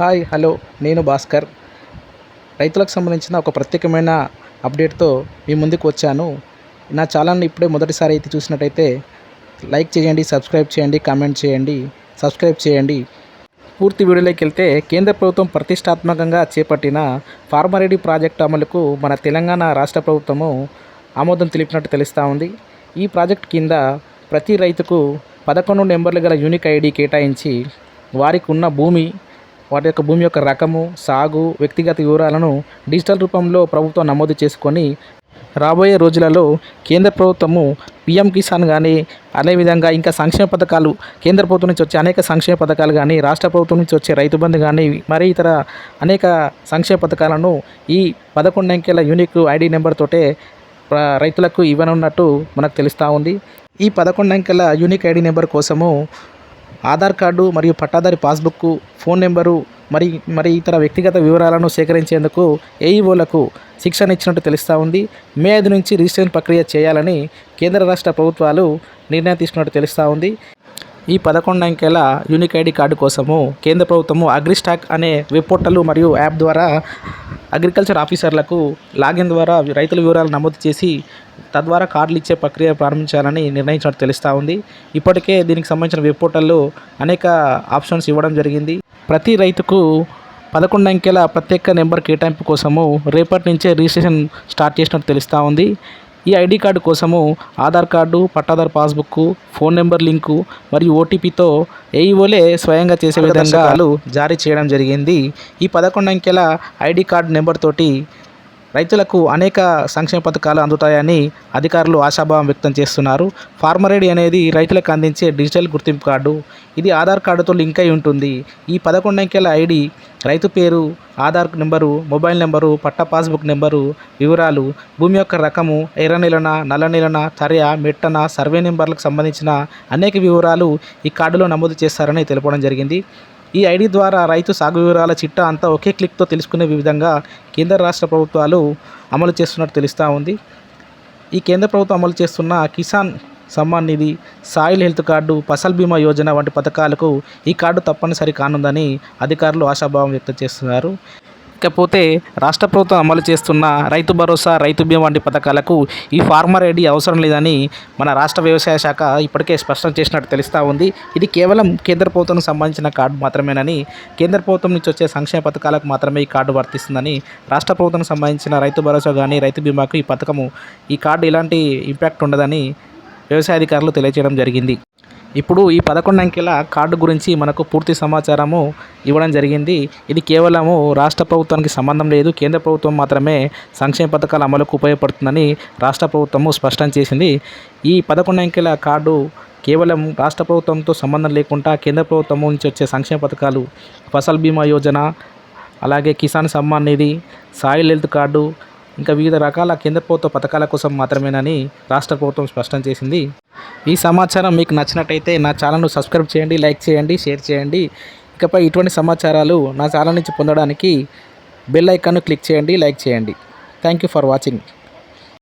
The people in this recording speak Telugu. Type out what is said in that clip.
హాయ్ హలో నేను భాస్కర్. రైతులకు సంబంధించిన ఒక ప్రత్యేకమైన అప్డేట్తో మీ ముందుకు వచ్చాను. నా ఛానల్ని ఇప్పుడే మొదటిసారి అయితే చూసినట్టయితే లైక్ చేయండి సబ్స్క్రైబ్ చేయండి కామెంట్ చేయండి సబ్స్క్రైబ్ చేయండి. పూర్తి వీడియోలోకి వెళ్తే కేంద్ర ప్రభుత్వం ప్రతిష్టాత్మకంగా చేపట్టిన ఫార్మరెడ్డి ప్రాజెక్టు అమలుకు మన తెలంగాణ రాష్ట్ర ప్రభుత్వము ఆమోదం తెలిపినట్టు తెలుస్తూ ఉంది. ఈ ప్రాజెక్ట్ కింద ప్రతి రైతుకు పదకొండు నెంబర్లు గల యూనిక్ ఐడి కేటాయించి వారికి ఉన్న భూమి వాటి యొక్క భూమి యొక్క రకము సాగు వ్యక్తిగత వివరాలను డిజిటల్ రూపంలో ప్రభుత్వం నమోదు చేసుకొని రాబోయే రోజులలో కేంద్ర ప్రభుత్వము పిఎం కిసాన్ కానీ అదేవిధంగా ఇంకా సంక్షేమ పథకాలు కేంద్ర ప్రభుత్వం నుంచి వచ్చే అనేక సంక్షేమ పథకాలు కానీ రాష్ట్ర ప్రభుత్వం నుంచి వచ్చే రైతు బంధు కానీ మరి ఇతర అనేక సంక్షేమ పథకాలను ఈ పదకొండు అంకెల యూనిక్ ఐడి నెంబర్ తోటే రైతులకు ఇవ్వనున్నట్టు మనకు తెలుస్తూ ఉంది. ఈ పదకొండు అంకెల యూనిక్ ఐడి నెంబర్ కోసము ఆధార్ కార్డు మరియు పట్టాదారి పాస్బుక్ ఫోన్ నెంబరు మరి మరి ఇతర వ్యక్తిగత వివరాలను సేకరించేందుకు ఏఈఓలకు శిక్షణ ఇచ్చినట్టు తెలుస్తూ ఉంది. మే ఐదు నుంచి రిజిస్ట్రేషన్ ప్రక్రియ చేయాలని కేంద్ర రాష్ట్ర ప్రభుత్వాలు నిర్ణయం తీసుకున్నట్టు తెలుస్తూ ఉంది. ఈ పదకొండు అంకెల యూనిక్ ఐడి కార్డు కోసము కేంద్ర ప్రభుత్వము అగ్రిస్టాక్ అనే వెబ్ పోర్టల్ మరియు యాప్ ద్వారా అగ్రికల్చర్ ఆఫీసర్లకు లాగిన్ ద్వారా రైతుల వివరాలు నమోదు చేసి తద్వారా కార్డులు ఇచ్చే ప్రక్రియ ప్రారంభించాలని నిర్ణయించినట్టు తెలుస్తూ ఉంది. ఇప్పటికే దీనికి సంబంధించిన వెబ్ పోర్టల్లో అనేక ఆప్షన్స్ ఇవ్వడం జరిగింది. ప్రతి రైతుకు పదకొండు అంకెల ప్రత్యేక నెంబర్ కేటాయింపు కోసము రేపటి నుంచే రిజిస్ట్రేషన్ స్టార్ట్ చేసినట్టు తెలుస్తూ ఉంది. ఈ ఐడి కార్డు కోసము ఆధార్ కార్డు పట్టాదార్ పాస్బుక్ ఫోన్ నెంబర్ లింకు మరియు ఓటీపీతో ఏఈఓలే స్వయంగా చేసే విధంగా జారీ చేయడం జరిగింది. ఈ పదకొండు అంకెల ఐడి కార్డు నెంబర్ తోటి రైతులకు అనేక సంక్షేమ పథకాలు అందుతాయని అధికారులు ఆశాభావం వ్యక్తం చేస్తున్నారు. ఫార్మర్ ఐడి అనేది రైతులకు అందించే డిజిటల్ గుర్తింపు కార్డు. ఇది ఆధార్ కార్డుతో లింక్ అయి ఉంటుంది. ఈ పదకొండు అంకెల ఐడి రైతు పేరు ఆధార్ నెంబరు మొబైల్ నెంబరు పట్టా పాస్బుక్ నెంబరు వివరాలు భూమి యొక్క రకము ఎర్ర నెలన నల్ల నెలన చర్య మెట్టన సర్వే నెంబర్లకు సంబంధించిన అనేక వివరాలు ఈ కార్డులో నమోదు చేస్తారని తెలపడం జరిగింది. ఈ ఐడి ద్వారా రైతు సాగు వివరాల చిట్టా అంతా ఒకే క్లిక్తో తెలుసుకునే విధంగా కేంద్ర రాష్ట్ర ప్రభుత్వాలు అమలు చేస్తున్నట్టు తెలుస్తూ ఉంది. ఈ కేంద్ర ప్రభుత్వం అమలు చేస్తున్న Kisan Samman Nidhi soil health card Fasal Bima Yojana వంటి పథకాలకు ఈ కార్డు తప్పనిసరి కానుందని అధికారులు ఆశాభావం వ్యక్తం చేస్తున్నారు. ఇకపోతే రాష్ట్ర ప్రభుత్వం అమలు చేస్తున్న రైతు భరోసా రైతు బీమా వంటి పథకాలకు ఈ ఫార్మర్ ఐడి అవసరం లేదని మన రాష్ట్ర వ్యవసాయ శాఖ ఇప్పటికే స్పష్టం చేసినట్టు తెలుస్తూ ఉంది. ఇది కేవలం కేంద్ర ప్రభుత్వం సంబంధించిన కార్డు మాత్రమేనని కేంద్ర ప్రభుత్వం నుంచి వచ్చే సంక్షేమ పథకాలకు మాత్రమే ఈ కార్డు వర్తిస్తుందని రాష్ట్ర ప్రభుత్వం సంబంధించిన రైతు భరోసా కానీ రైతు బీమాకు ఈ పథకము ఈ కార్డు ఎలాంటి ఇంపాక్ట్ ఉండదని వ్యవసాయ అధికారులు తెలియజేయడం జరిగింది. ఇప్పుడు ఈ పదకొండు అంకెల కార్డు గురించి మనకు పూర్తి సమాచారము ఇవ్వడం జరిగింది. ఇది కేవలము రాష్ట్ర ప్రభుత్వానికి సంబంధం లేదు. కేంద్ర ప్రభుత్వం మాత్రమే సంక్షేమ పథకాల అమలుకు ఉపయోగపడుతుందని రాష్ట్ర ప్రభుత్వము స్పష్టం చేసింది. ఈ పదకొండు అంకెల కార్డు కేవలం రాష్ట్ర ప్రభుత్వంతో సంబంధం లేకుండా కేంద్ర ప్రభుత్వం నుంచి వచ్చే సంక్షేమ పథకాలు ఫసల్ బీమా యోజన అలాగే Kisan Samman Nidhi soil health card ఇంకా వివిధ రకాల కేంద్ర ప్రభుత్వ పథకాల కోసం మాత్రమేనని రాష్ట్ర ప్రభుత్వం స్పష్టం చేసింది. ఈ సమాచారం మీకు నచ్చినట్టయితే నా ఛానల్ను సబ్స్క్రైబ్ చేయండి లైక్ చేయండి షేర్ చేయండి. ఇకపై ఇటువంటి సమాచారాలు నా ఛానల్ నుంచి పొందడానికి బెల్ ఐకాన్ను క్లిక్ చేయండి లైక్ చేయండి. Thank you for watching.